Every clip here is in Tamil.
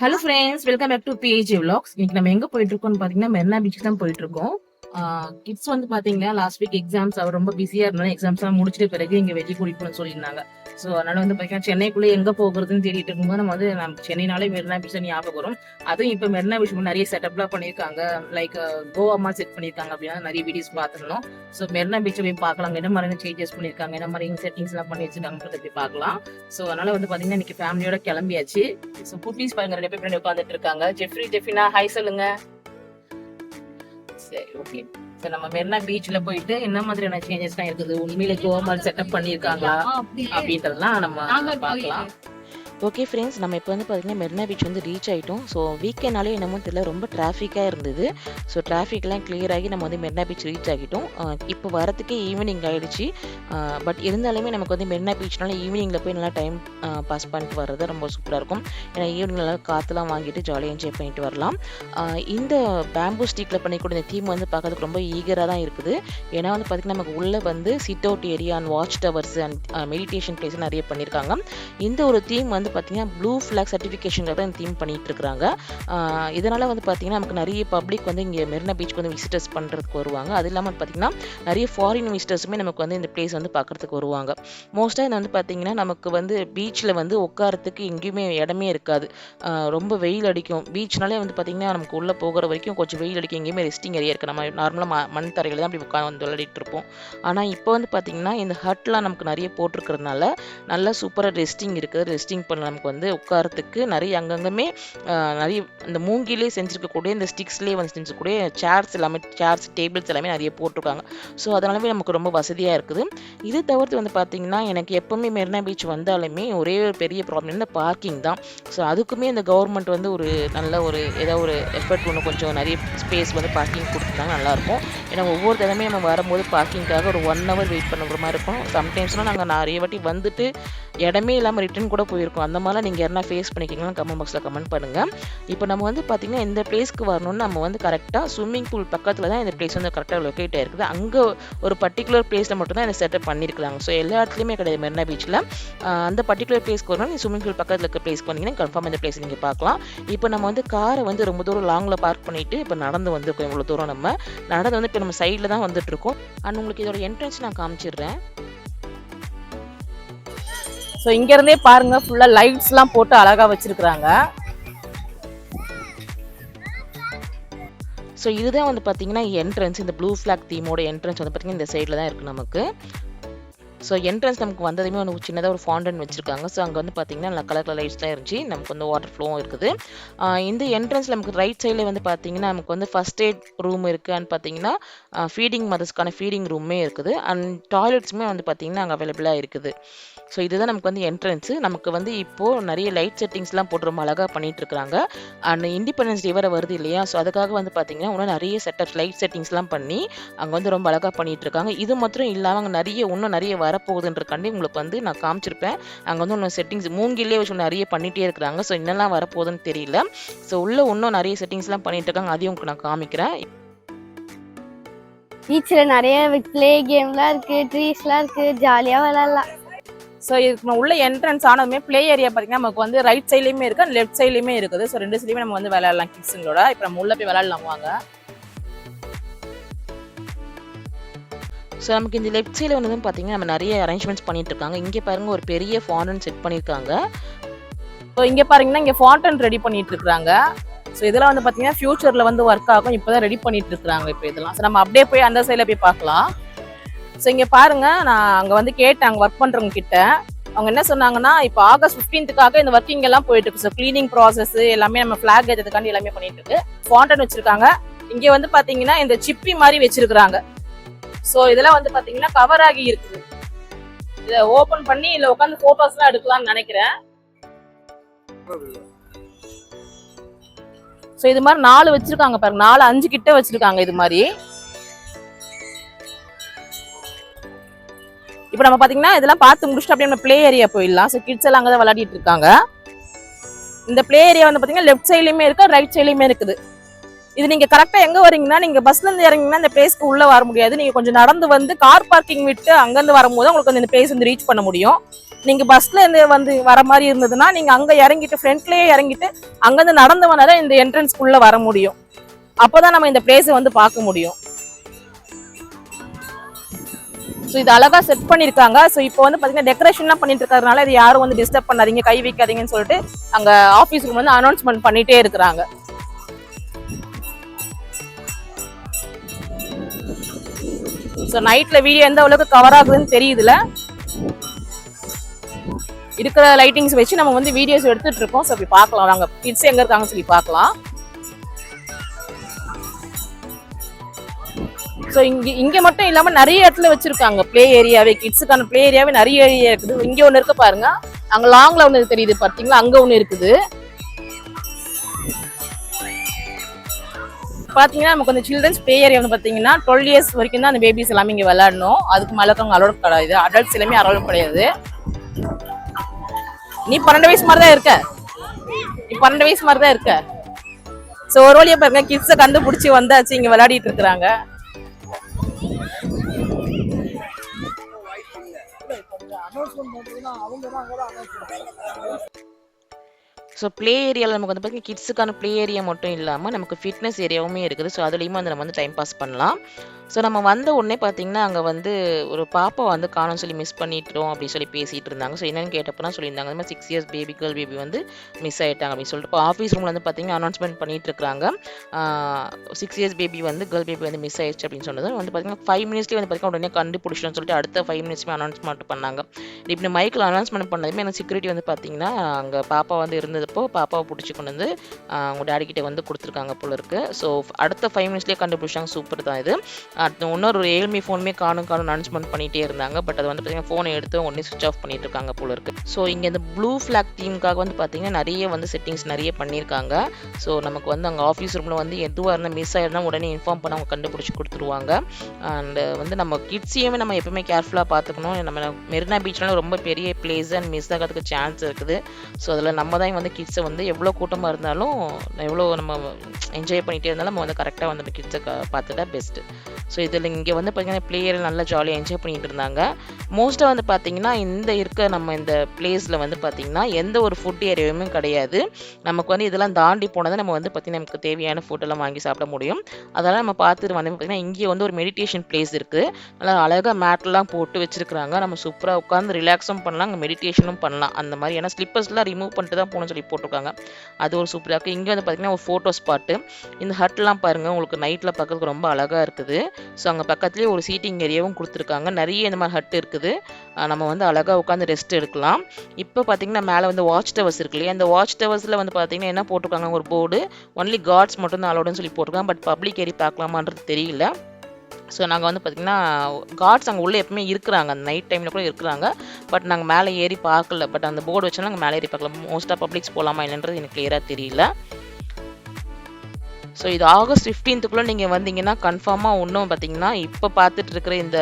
Hello friends welcome back to BHC vlogs இன்னைக்கு நம்ம எங்க போயிட்டு இருக்கோம்னு பாத்தீங்கன்னா மெரினா பீச் தான் போயிட்டு இருக்கோம் கிட்ஸ் வந்து பாத்தீங்கன்னா லாஸ்ட் வீக் எக்ஸாம்ஸ் அவர் ரொம்ப பிஸியா இருந்தாலும் எக்ஸாம்ஸ் எல்லாம் முடிச்சிட்டு பிறகு இங்க வெளியே கூட்டிட்டு போகணும்னு சொல்லியிருந்தாங்க. ஸோ அதனால வந்து பார்த்தீங்கன்னா சென்னைக்குள்ள எங்கே போகிறதுன்னு தேடிட்டு இருக்கும்போது நம்ம வந்து நம்ம சென்னைனாலே மெரினா பீச் ஞாபகம் வரும். அதுவும் இப்போ மெரினா பீச் நிறைய செட்டப்லாம் பண்ணியிருக்காங்க. லைக் கோவாமா செட் பண்ணியிருக்காங்க அப்படின்னா நிறைய வீடியோஸ் பார்த்துருந்தோம். ஸோ மெரினா பீச்சை போய் பார்க்கலாம். என்ன மாதிரி சேஞ்சஸ் பண்ணியிருக்காங்க? என்ன மாதிரி செட்டிங்ஸ்லாம் பண்ணி வச்சிருக்காங்கன்றத போய் பார்க்கலாம். ஸோ அதனால வந்து பார்த்தீங்கன்னா இன்னைக்கு ஃபேமிலியோட கிளம்பியாச்சு. ஸோ குட்டீஸ் பாருங்க ரெண்டு பேர் உட்காந்துட்டு இருக்காங்க. ஜெஃப்ரி ஜெஃபினா ஹாய் சொல்லுங்க. சரி ஓகே ஸோ நம்ம மெரினா பீச்ல போயிட்டு என்ன மாதிரியான சேஞ்சஸ்லாம் இருக்குது? உண்மையில மாதிரி செட்டப் பண்ணியிருக்காங்களா? அப்படின்றதெல்லாம் நம்ம பார்க்கலாம். ஓகே ஃப்ரெண்ட்ஸ் நம்ம இப்போ வந்து பார்த்தீங்கன்னா மெரினா பீச் வந்து ரீச் ஆகிட்டோம் ஸோ வீக்கெண்டாலே என்னமோ தெரியல ரொம்ப டிராஃபிக்காக இருந்தது. ஸோ டிராஃபிக்லாம் கிளியர் ஆகி நம்ம வந்து மெரினா பீச் ரீச் ஆகிட்டோம். இப்போ வரத்துக்கே ஈவினிங் ஆகிடுச்சு பட் இருந்தாலுமே நமக்கு வந்து மெரினா பீச்னால ஈவினிங்கில் போய் நல்லா டைம் பாஸ் பண்ணிட்டு வர்றது ரொம்ப சூப்பராக இருக்கும். ஏன்னா ஈவினிங் நல்லா காற்றுலாம் வாங்கிட்டு ஜாலியாக என்ஜாய் பண்ணிட்டு வரலாம். இந்த பேம்பூ ஸ்டிக்கில் பண்ணிக்கூட இந்த தீம் வந்து பார்க்கறதுக்கு ரொம்ப ஈகராக தான் இருக்குது. ஏன்னா வந்து பார்த்திங்கன்னா நமக்கு உள்ளே வந்து sit out area and watch towers and meditation place நிறைய பண்ணியிருக்காங்க இந்த ஒரு தீம் வந்து பார்த்தீங்கன்னா ப்ளூ ஃபிளாக் சர்டிஃபிகேஷனில் தான் தீம் பண்ணிகிட்டு இருக்கிறாங்க இதனால் வந்து பார்த்தீங்கன்னா நமக்கு நிறைய பப்ளிக் வந்து இங்கே மெரினா பீச்சுக்கு வந்து விசிட்டர்ஸ் பண்ணுறதுக்கு வருவாங்க. அது இல்லாமல் பார்த்தீங்கன்னா நிறைய ஃபாரின் விசிட்டர்ஸுமே நமக்கு வந்து இந்த பிளேஸ் வந்து பார்க்கறதுக்கு வருவாங்க. மோஸ்ட்டாக இது வந்து பார்த்தீங்கன்னா நமக்கு வந்து பீச்சில் வந்து உட்காரத்துக்கு எங்கேயுமே இடமே இருக்காது. ரொம்ப வெயில் அடிக்கும். பீச்னாலே வந்து பார்த்தீங்கன்னா நமக்கு உள்ளே போகிற வரைக்கும் கொஞ்சம் வெயில் அடிக்கும் எங்கேயுமே ரெஸ்டிங் ஏரியா இருக்குது நம்ம நார்மலாக மண் தரையில் தான் அப்படி உட்காந்து வந்து விளையாடிட்டு இருப்போம். ஆனால் இப்போ வந்து பார்த்தீங்கன்னா இந்த ஹட்லாம் நமக்கு நிறைய போட்டிருக்கிறதுனால நல்லா சூப்பராக ரெஸ்டிங் இருக்குது. ரெஸ்டிங் பண்ணி நமக்கு வந்து உட்காரத்துக்கு நிறைய அங்கங்கமே நிறைய இந்த மூங்கிலே செஞ்சுருக்கக்கூடிய இந்த ஸ்டிக்ஸ்லேயே வந்து செஞ்சுருக்கக்கூடிய சேர்ஸ் எல்லாமே சேர்ஸ் டேபிள்ஸ் எல்லாமே நிறைய போட்டிருக்காங்க. ஸோ அதனாலவே நமக்கு ரொம்ப வசதியாக இருக்குது. இது தவிர்த்து வந்து பார்த்திங்கன்னா எனக்கு எப்போவுமே மெரினா பீச் வந்தாலுமே ஒரே ஒரு பெரிய ப்ராப்ளம் இந்த பார்க்கிங் தான். ஸோ அதுக்குமே இந்த கவர்மெண்ட் வந்து ஒரு நல்ல ஒரு ஏதோ ஒரு எஃபர்ட் ஒன்று கொஞ்சம் நிறைய ஸ்பேஸ் வந்து பார்க்கிங் கொடுத்துருந்தாங்க நல்லாயிருக்கும். ஏன்னா ஒவ்வொரு தடவையும் நம்ம வரும்போது பார்க்கிங்காக ஒரு ஒன் ஹவர் வெயிட் பண்ணுற மாதிரி இருக்கும். சம்டைம்ஸ்லாம் நாங்கள் நிறைய வாட்டி வந்துட்டு இடமே இல்லாமல் ரிட்டர்ன் கூட போயிருக்கோம். அந்த மாதிரிலாம் நீங்கள் யாருனா ஃபேஸ் பண்ணிக்கிங்கன்னா கமெண்ட் பாக்ஸில் கமெண்ட் பண்ணுங்கள் இப்போ நம்ம வந்து பார்த்திங்கன்னா இந்த பிளேஸ்க்கு வரணும்னு நம்ம வந்து கரெக்டாக ஸ்விம்மிங் பூல் பக்கத்தில் தான் இந்த பிளேஸ் வந்து கரெக்டாக லொக்கேட் ஆயிருக்குது. அங்கே ஒரு பர்டிகுலர் பிளேஸில் மட்டும்தான் இந்த செட்டப் பண்ணியிருக்காங்க ஸோ எல்லா இடத்துலையுமே கிடையாது மெரினா பீச்சில் அந்த பர்டிகுலர் பிளேஸ்க்கு வரணும் நீங்கள் ஸ்விம்மிங் பூல் பக்கத்தில் இருக்க பிளேஸ்க்கு வந்தீங்கன்னா கன்ஃபார்ம் இந்த பிளேஸ் நீங்கள் பார்க்கலாம். இப்போ நம்ம வந்து காரை வந்து ரொம்ப தூரம் லாங்கில் பார்க் பண்ணிவிட்டு இப்போ நடந்து வந்திருக்கோம் இவ்வளோ தூரம் நம்ம. நடந்து வந்து இப்போ நம்ம சைடில் தான் வந்துட்டு இருக்கோம். அண்ட் உங்களுக்கு இதோட என்ட்ரன்ஸ் நான் காமிச்சிடுறேன். ஸோ இங்கேருந்தே பாருங்கள் பாருங்க ஃபுல்லா போட்டு அழகா வச்சிருக்காங்க ஸோ இதுதான் வந்து பார்த்தீங்கன்னா என்ட்ரன்ஸ் இந்த ப்ளூ ஃப்ளாக் தீமோட என்ட்ரன்ஸ் வந்து பார்த்தீங்கன்னா இந்த சைடில் தான் இருக்குது நமக்கு. ஸோ என்ட்ரன்ஸ் நமக்கு வந்ததுமே ஒரு சின்னதாக ஒரு ஃபாண்டன் வச்சுருக்காங்க. ஸோ அங்கே வந்து பார்த்தீங்கன்னா நல்லா கலர் கலர் லைட்ஸ்லாம் இருந்துச்சு. நமக்கு வந்து வாட்டர் ஃப்ளோவும் இருக்குது. இந்த என்ட்ரன்ஸில் நமக்கு ரைட் சைடில் வந்து பார்த்தீங்கன்னா நமக்கு வந்து ஃபஸ்ட் எய்ட் ரூம் இருக்குது அண்ட் பார்த்தீங்கன்னா ஃபீடிங் மதர்ஸ்க்கான ஃபீடிங் ரூமே இருக்குது. அண்ட் டாய்லெட்ஸுமே வந்து பார்த்தீங்கன்னா அங்கே அவைலபிளாக இருக்குது. ஸோ இதுதான் நமக்கு வந்து என்ட்ரன்ஸு நமக்கு வந்து இப்போது நிறைய லைட் செட்டிங்ஸ்லாம் போட்டு ரொம்ப அழகாக பண்ணிகிட்ருக்குறாங்க இருக்காங்க அண்ட் இண்டிபெண்டன்ஸ் டே வர வருது இல்லையா? ஸோ அதுக்காக வந்து பார்த்திங்கன்னா இன்னும் நிறைய செட்டப் லைட் செட்டிங்ஸ்லாம் பண்ணி அங்கே வந்து ரொம்ப அழகாக பண்ணிகிட்ருக்காங்க இது மாத்திரம் இல்லாமல் அங்கே நிறைய இன்னும் நிறைய வரப்போகுதுன்றக்காண்டி உங்களுக்கு வந்து நான் காமிச்சிருப்பேன். அங்கே வந்து இன்னும் செட்டிங்ஸ் மூங்கிலே வச்சு நிறைய பண்ணிகிட்டே இருக்கிறாங்க. ஸோ என்னெல்லாம் வரப்போகுதுன்னு தெரியல. ஸோ உள்ளே இன்னும் நிறைய செட்டிங்ஸ்லாம் பண்ணிகிட்டு இருக்காங்க அதையும் உங்களுக்கு நான் காமிக்கிறேன். பீச்சில் நிறைய பிளே கேம்லாம் இருக்குது ட்ரீஸ்லாம் இருக்குது ஜாலியாக விளாட்லாம் ஸோ இதுக்கு உள்ள என்ட்ரன்ஸ் ஆனதுமே ப்ளே ஏரியா பார்த்தீங்கன்னா நமக்கு வந்து ரைட் சைட்லையுமே இருக்கு லெஃப்ட் சைட்லையுமே இருக்குது. ஸோ ரெண்டு சைட்லையுமே நம்ம வந்து விளையாடலாம் கிட்ஸுங்களோட இப்போ நம்ம உள்ள போய் விளையாடலாம் வாங்க. ஸோ நமக்கு இந்த லெஃப்ட் சைடில் வந்து பார்த்தீங்கன்னா நம்ம நிறைய அரேஞ்ச்மெண்ட்ஸ் பண்ணிட்டு இருக்காங்க. இங்கே பாருங்க ஒரு பெரிய ஃபாண்டன் செட் பண்ணியிருக்காங்க ஸோ இங்க பாத்தீங்கன்னா இங்க ஃபாண்டன் ரெடி பண்ணிட்டு இருக்காங்க. ஸோ இதெல்லாம் வந்து பாத்தீங்கன்னா ஃபியூச்சர்ல வந்து ஒர்க் ஆகும். இப்போதான் ரெடி பண்ணிட்டு இருக்காங்க இப்போ இதெல்லாம். ஸோ நம்ம அப்படியே போய் அந்த சைடில் போய் பார்க்கலாம். ஸோ இங்கே பாருங்க நான் அங்கே வந்து கேட்டேன் அங்கே ஒர்க் பண்ணுறவங்க கிட்ட அவங்க என்ன சொன்னாங்கன்னா இப்போ ஆகஸ்ட் ஃபிஃப்டீன்த்துக்காக இந்த ஒர்க்கிங் எல்லாம் போயிட்டு இருக்கு. ஸோ க்ளீனிங் ப்ராசஸ் எல்லாமே நம்ம ஃபிளாக் ஏற்றதுக்காண்டி எல்லாமே பண்ணிட்டு இருக்கு. ஃபாண்டன் வச்சிருக்காங்க. இங்கே வந்து பார்த்தீங்கன்னா இந்த சிப்பி மாதிரி வச்சிருக்கிறாங்க. ஸோ இதெல்லாம் வந்து பார்த்தீங்கன்னா கவர் ஆகி இருக்குது. இதை ஓப்பன் பண்ணி இதில் உட்காந்து ஃபோட்டோஸ்லாம் எடுக்கலாம்னு நினைக்கிறேன். ஸோ இது மாதிரி நாலு வச்சிருக்காங்க பாருங்க. நாலு அஞ்சு கிட்ட வச்சிருக்காங்க இது மாதிரி. இப்போ நம்ம பார்த்தீங்கன்னா இதெல்லாம் பார்த்து முடிச்சுட்டு அப்படியே நம்ம ப்ளே ஏரியா போயிடலாம். ஸோ கிட்ஸ் எல்லாம் அங்கே தான் விளையாடிட்டு இருக்காங்க. இந்த ப்ளே ஏரியா வந்து பார்த்தீங்கன்னா லெஃப்ட் சைட்லயுமே இருக்குது ரைட் சைட்லயுமே இருக்குது. இது நீங்கள் கரெக்டாக எங்கே வரீங்கன்னா நீங்கள் பஸ்லேருந்து இறங்கிங்கன்னா இந்த பிளேஸ்க்கு உள்ளே வர முடியாது. நீங்கள் கொஞ்சம் நடந்து வந்து கார் பார்க்கிங் விட்டு அங்கேருந்து வரும்போது உங்களுக்கு வந்து இந்த பிளேஸ் வந்து ரீச் பண்ண முடியும். நீங்கள் பஸ்ல இருந்து வந்து வர மாதிரி இருந்ததுன்னா நீங்கள் அங்கே இறங்கிட்டு ஃப்ரண்ட்லேயே இறங்கிட்டு அங்கேருந்து நடந்து வந்தால் இந்த என்ட்ரன்ஸ்க்குள்ளே வர முடியும். அப்போ தான் நம்ம இந்த பிளேஸை வந்து பார்க்க முடியும். ஸோ இது அழகா செட் பண்ணிருக்காங்க. ஸோ இப்போ வந்து பாத்தீங்கன்னா டெக்கரேஷன்லாம் பண்ணிட்டு இருக்கிறதுனால இது யாரும் வந்து டிஸ்டர்ப் பண்ணாதீங்க கை வைக்காதீங்கன்னு சொல்லிட்டு அங்க ஆஃபீஸ் ரூம் வந்து அனௌன்ஸ்மெண்ட் பண்ணிட்டே இருக்கிறாங்க. ஸோ நைட்ல வீடியோ எந்த அளவுக்கு கவர் ஆகுதுன்னு தெரியுதுல. இருக்கிற லைட்டிங்ஸ் வச்சு நம்ம வந்து வீடியோஸ் எடுத்துட்டு இருக்கோம். ஸோ அப்படி பார்க்கலாம். நாங்க கிட்ஸ் எங்க இருக்காங்கன்னு சொல்லி பார்க்கலாம். ஸோ இங்கே இங்கே மட்டும் இல்லாமல் நிறைய இடத்துல வச்சுருக்காங்க. ப்ளே ஏரியாவே கிட்ஸுக்கான ப்ளே ஏரியாவே நிறைய ஏரியா இருக்குது. இங்கே ஒன்று இருக்க பாருங்க. அங்கே லாங்கில் ஒன்று தெரியுது பார்த்தீங்களா அங்கே ஒன்று இருக்குது. பார்த்தீங்கன்னா நமக்கு அந்த சில்ட்ரன்ஸ் ப்ளே ஏரியா வந்து பார்த்தீங்கன்னா டுவெல் இயர்ஸ் வரைக்கும் தான் அந்த பேபிஸ் எல்லாமே இங்கே விளையாடணும். அதுக்கு மேல அவங்க அலோட் கிடையாது. அடல்ட்ஸ் எல்லாமே அலோட் கிடையாது. நீ பன்னெண்டு வயசு மாதிரி தான் இருக்க. நீ பன்னெண்டு வயசு மாதிரி தான் இருக்க. ஸோ ஒரு வழியா பாருங்க கிட்ஸை கண்டுபிடிச்சி வந்தாச்சு இங்கே விளையாடிட்டு இருக்கிறாங்க. ஸோ ப்ளே ஏரியாவில் நமக்கு வந்து பார்த்தீங்கன்னா கிட்ஸுக்கான ப்ளே ஏரியா மட்டும் இல்லாமல் நமக்கு ஃபிட்னஸ் ஏரியாவுமே இருக்குது. ஸோ அதுலேயுமே வந்து நம்ம வந்து டைம் பாஸ் பண்ணலாம். ஸோ நம்ம வந்த உடனே பார்த்தீங்கன்னா அங்கே வந்து ஒரு பாப்பா வந்து காணும் சொல்லி மிஸ் பண்ணிட்டோம் அப்படின்னு சொல்லி பேசிகிட்டு இருந்தாங்க. ஸோ என்னென்னு கேட்டப்போ சொல்லியிருந்தாங்க. இந்த மாதிரி six years baby girl baby வந்து மிஸ் ஆகிட்டாங்க அப்படின்னு சொல்லிட்டு. இப்போ ஆஃபீஸ் ரூமில் வந்து பார்த்தீங்கன்னா அனௌன்ஸ்மெண்ட் பண்ணிட்டு இருக்காங்க. சிக்ஸ் இயர்ஸ் பேபி வந்து கேர்ள் பேபி வந்து மிஸ் ஆயிடுச்சு அப்படின்னு சொன்னது வந்து பார்த்தீங்கன்னா ஃபைவ் மினிட்ஸ்லேயே வந்து பார்த்தீங்கன்னா உடனே கண்டுபிடிச்சிட்டோம்னு சொல்லிட்டு அடுத்த ஃபைவ் மினிட்ஸ்மே அனௌன்ஸ்மெண்ட் பண்ணாங்க. இப்படி மைக்கில் அனௌன்ஸ்மெண்ட் பண்ணதுமே எனக்கு செக்யூரிட்டி வந்து பார்த்தீங்கன்னா அங்கே பாப்பா வந்து இருந்ததப்போ பாப்பாவை பிடிச்சி கொண்டு வந்து அவங்க டேடி கிட்டே வந்து கொடுத்துருக்காங்க போல இருக்கு. ஸோ அடுத்த ஃபைவ் மினிட்ஸ்லேயே கண்டுபிடிச்சாங்க. சூப்பர் தான் இது. அடுத்து இன்னொரு ரியல்மி ஃபோனுமே காணும் காணும் அனௌன்ஸ்மெண்ட் பண்ணிகிட்டே இருந்தாங்க. பட் அது வந்து பார்த்தீங்கன்னா ஃபோனை எடுத்து உடனே சுவிச் ஆஃப் பண்ணிட்டு இருக்காங்க போல இருக்கு. ஸோ இங்கே இந்த ப்ளூ ஃப்ளாக் தீமுக்காக வந்து பார்த்தீங்கன்னா நிறைய வந்து செட்டிங்ஸ் நிறைய பண்ணியிருக்காங்க ஸோ நமக்கு வந்து அங்கே ஆஃபீஸ் ரூமில் வந்து எதுவாக இருந்தால் மிஸ் ஆயிருந்தால் உடனே இன்ஃபார்ம் பண்ண அவங்க கண்டுபிடிச்சி கொடுத்துருவாங்க. அண்ட் வந்து நம்ம கிட்ஸையுமே நம்ம எப்பவுமே கேர்ஃபுல்லாக பார்த்துக்கணும். நம்ம மெரினா பீச்னால ரொம்ப பெரிய பிளேஸ் அண்ட் மிஸ் ஆகிறதுக்கு சான்ஸ் இருக்குது. ஸோ அதில் நம்ம தான் வந்து கிட்ஸை வந்து எவ்வளோ கூட்டமாக இருந்தாலும் எவ்வளோ நம்ம என்ஜாய் பண்ணிகிட்டே இருந்தாலும் நம்ம வந்து கரெக்டாக வந்து கிட்ஸை பார்த்துட்டா பெஸ்ட்டு ஸோ இதில் இங்கே வந்து பார்த்திங்கன்னா பிளேயர் நல்லா ஜாலியாக என்ஜாய் பண்ணிகிட்டு இருந்தாங்க. மோஸ்ட்டாக வந்து பார்த்தீங்கன்னா இந்த இருக்க நம்ம இந்த பிளேஸில் வந்து பார்த்தீங்கன்னா எந்த ஒரு ஃபுட் ஏரியாவுமே கிடையாது. நமக்கு வந்து இதெல்லாம் தாண்டி போனதை நம்ம வந்து பார்த்தீங்கன்னா நமக்கு தேவையான ஃபுட்டெல்லாம் வாங்கி சாப்பிட முடியும். அதெல்லாம் நம்ம பார்த்துட்டு வந்து பார்த்தீங்கன்னா இங்கே வந்து ஒரு மெடிடேஷன் பிளேஸ் இருக்குது நல்லா அழகாக மேட்லாம் போட்டு வச்சுருக்குறாங்க. நம்ம சூப்பராக உட்காந்து ரிலாக்ஸும் பண்ணலாம் அங்கே மெடிடேஷனும் பண்ணலாம். அந்த மாதிரி ஏன்னா ஸ்லிப்பர்ஸ்லாம் ரிமூவ் பண்ணிட்டு தான் போகணும்னு சொல்லி போட்டிருக்காங்க. அது ஒரு சூப்பராக இருக்குது இங்கே வந்து பார்த்தீங்கன்னா ஒரு ஃபோட்டோ ஸ்பாட்டு இந்த ஹட்லாம் பாருங்கள் உங்களுக்கு நைட்டில் பார்க்கறதுக்கு ரொம்ப அழகாக இருக்குது. ஸோ அங்கே பக்கத்துலேயே ஒரு சீட்டிங் ஏரியாவும் கொடுத்துருக்காங்க. நிறைய இந்த மாதிரி ஹட் இருக்குது. நம்ம வந்து அழகாக உட்காந்து ரெஸ்ட் எடுக்கலாம். இப்போ பார்த்தீங்கன்னா மேலே வந்து வாட்ச் டவர்ஸ் இருக்கு இல்லையா? அந்த வாட்ச் டவர்ஸில் வந்து பார்த்தீங்கன்னா என்ன போட்டிருக்காங்க? ஒரு போர்டு ஒன்லி காட்ஸ் மட்டும் தான் அலோடுன்னு சொல்லி போட்டிருக்காங்க. பட் பப்ளிக் ஏரி பார்க்கலாமான்றது தெரியல. ஸோ நாங்கள் வந்து பார்த்திங்கன்னா காட்ஸ் அங்கே உள்ளே எப்பவுமே இருக்கிறாங்க. அந்த நைட் டைமில் கூட இருக்கிறாங்க. பட் நாங்கள் மேலே ஏறி பார்க்கல. பட் அந்த போர்டு வச்சாலும் நாங்கள் மேலே ஏறி பார்க்கல. மோஸ்ட்டாக பப்ளிக்ஸ் போகலாமா இல்லைன்றது எனக்கு கிளியராக தெரியல. ஸோ இது ஆகஸ்ட் ஃபிஃப்டீன்த்துக்குள்ளே நீங்கள் வந்தீங்கன்னா கன்ஃபார்மாக இன்னும் பார்த்தீங்கன்னா இப்போ பார்த்துட்டு இருக்கிற இந்த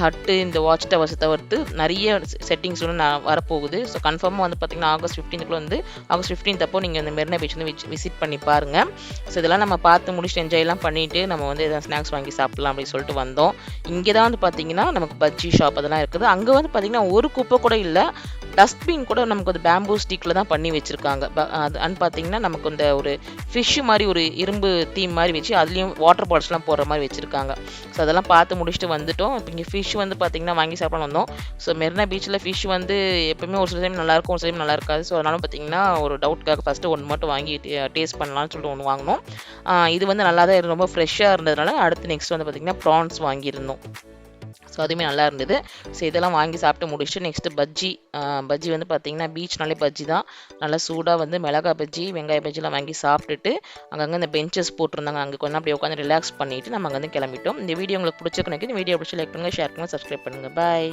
ஹட்டு இந்த வாட்ச் டவர்ஸை தவிர்த்து நிறைய செட்டிங்ஸ் ஒன்று நான் வரப்போகுது. ஸோ கன்ஃபார்மாக வந்து பார்த்தீங்கன்னா ஆகஸ்ட் ஃபிஃப்டீன்த்துக்குள்ளே வந்து ஆகஸ்ட் ஃபிஃப்டீன்த் அப்போ நீங்கள் இந்த மெரினா பீச் வந்து விசிட் பண்ணி பாருங்கள் ஸோ இதெல்லாம் நம்ம பார்த்து முடிச்சுட்டு என்ஜாய்லாம் பண்ணிவிட்டு நம்ம வந்து எதாவது ஸ்நாக்ஸ் வாங்கி சாப்பிட்லாம் அப்படின்னு சொல்லிட்டு வந்தோம். இங்கே தான் வந்து பார்த்தீங்கன்னா நமக்கு பஜ்ஜி ஷாப் அதெல்லாம் இருக்குது. அங்கே வந்து பார்த்தீங்கன்னா ஒரு குப்பை கூட இல்லை. டஸ்ட்பின் கூட நமக்கு வந்து பேம்பூ ஸ்டிக்கில் தான் பண்ணி வச்சுருக்காங்க. அது அண்ட் பார்த்தீங்கன்னா நமக்கு இந்த ஒரு ஃபிஷ் மாதிரி ஒரு இரும்பு தீம் மாதிரி வச்சு அதுலேயும் வாட்டர் பாட்ஸ்லாம் போடுற மாதிரி வச்சுருக்காங்க. ஸோ அதெல்லாம் பார்த்து முடிச்சுட்டு வந்துட்டோம். இப்போ இங்கே ஃபிஷ் வந்து பார்த்தீங்கன்னா வாங்கி சாப்பிட வந்தோம். ஸோ மெரினா பீச்சில் ஃபிஷ் வந்து எப்பவுமே ஒரு சில டைம் நல்லாயிருக்கும் ஒரு சில டைம் நல்லா இருக்காது. ஸோ அதனால பார்த்தீங்கன்னா ஒரு டவுட்காக ஃபஸ்ட்டு ஒன்று மட்டும் வாங்கி டேஸ்ட் பண்ணலாம்னு சொல்லிட்டு ஒன்று வாங்கினோம். இது வந்து நல்லா தான் ரொம்ப ஃப்ரெஷ்ஷாக இருந்ததுனால அடுத்து நெக்ஸ்ட் வந்து பார்த்திங்கன்னா ப்ரான்ஸ் வாங்கியிருந்தோம். ஸோ அதுவுமே நல்லா இருந்தது. ஸோ இதெல்லாம் வாங்கி சாப்பிட்டு முடிச்சுட்டு நெக்ஸ்ட்டு பஜ்ஜி பஜ்ஜி வந்து பார்த்தீங்கன்னா பீச்னாலே பஜ்ஜி தான். நல்லா சூடாக வந்து மிளகா பஜ்ஜி வெங்காய பஜ்ஜிலாம் வாங்கி சாப்பிட்டுட்டு அங்கங்கே இந்த பெஞ்சஸ் போட்டிருந்தாங்க. அங்கே கொஞ்சம் அப்படியே உட்காந்து ரிலாக்ஸ் பண்ணிவிட்டு நம்ம அங்கே வந்து கிளம்பிட்டோம். இந்த வீடியோ உங்களுக்கு பிடிச்சிருக்கணும் இந்த வீடியோ பிடிச்சி லைக் பண்ணுங்கள் ஷேர் பண்ணுங்கள் சப்ஸ்கிரைப் பண்ணுங்கள் பாய்